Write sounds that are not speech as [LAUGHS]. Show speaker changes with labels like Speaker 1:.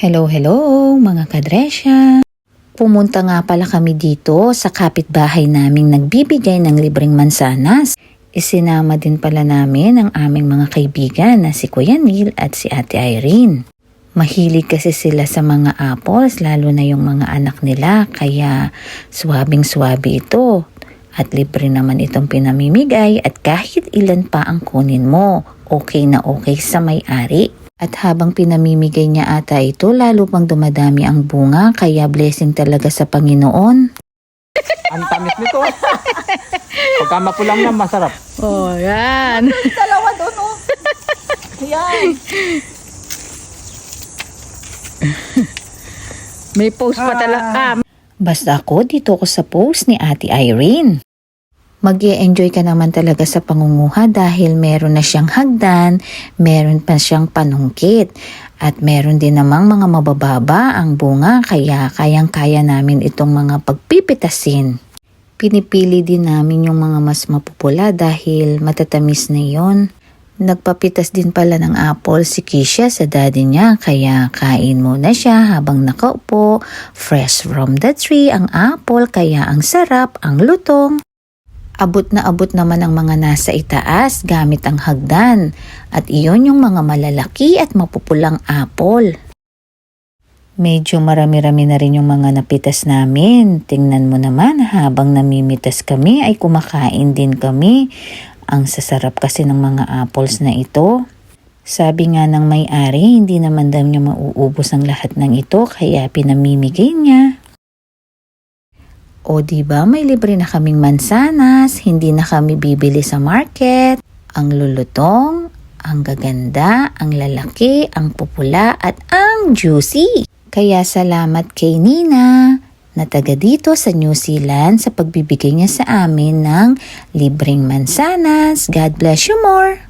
Speaker 1: Hello, hello mga kadresya! Pumunta nga pala kami dito sa kapitbahay naming nagbibigay ng libreng mansanas. Isinama din pala namin ang aming mga kaibigan na si Kuya Neil at si Ate Irene. Mahilig kasi sila sa mga apples lalo na yung mga anak nila kaya swabing swabe ito. At libre naman itong pinamimigay at kahit ilan pa ang kunin mo, okay na okay sa may-ari. At habang pinamimigay niya ata ito, lalo pang dumadami ang bunga kaya blessing talaga sa Panginoon. [LAUGHS]
Speaker 2: Ang tamis nito. Pagka mapulang na, masarap.
Speaker 1: Oh, yan. [LAUGHS]
Speaker 3: Dalawa doon, oh. Yan.
Speaker 1: May post pa talaga. Basta ako, dito ko sa post ni Ate Irene. Mag enjoy ka naman talaga sa pangunguha dahil meron na siyang hagdan, meron pa siyang panungkit, at meron din namang mga mabababa ang bunga kaya kayang-kaya namin itong mga pagpipitasin. Pinipili din namin yung mga mas mapupula dahil matatamis na yon. Nagpapitas din pala ng apple si Kisha sa daddy niya kaya kain muna siya habang nakaupo. Fresh from the tree ang apple kaya ang sarap ang lutong. Abot na abot naman ang mga nasa itaas gamit ang hagdan at iyon yung mga malalaki at mapupulang apple. Medyo marami-rami na rin yung mga napitas namin. Tingnan mo naman habang namimitas kami ay kumakain din kami. Ang sasarap kasi ng mga apples na ito. Sabi nga ng may-ari, hindi naman daw niya mauubos ang lahat ng ito kaya pinamimigay niya. O di ba may libre na kaming mansanas, hindi na kami bibili sa market. Ang lulutong, ang gaganda, ang lalaki, ang pupula at ang juicy. Kaya salamat kay Nina na taga dito sa New Zealand sa pagbibigay niya sa amin ng libreng mansanas. God bless you more!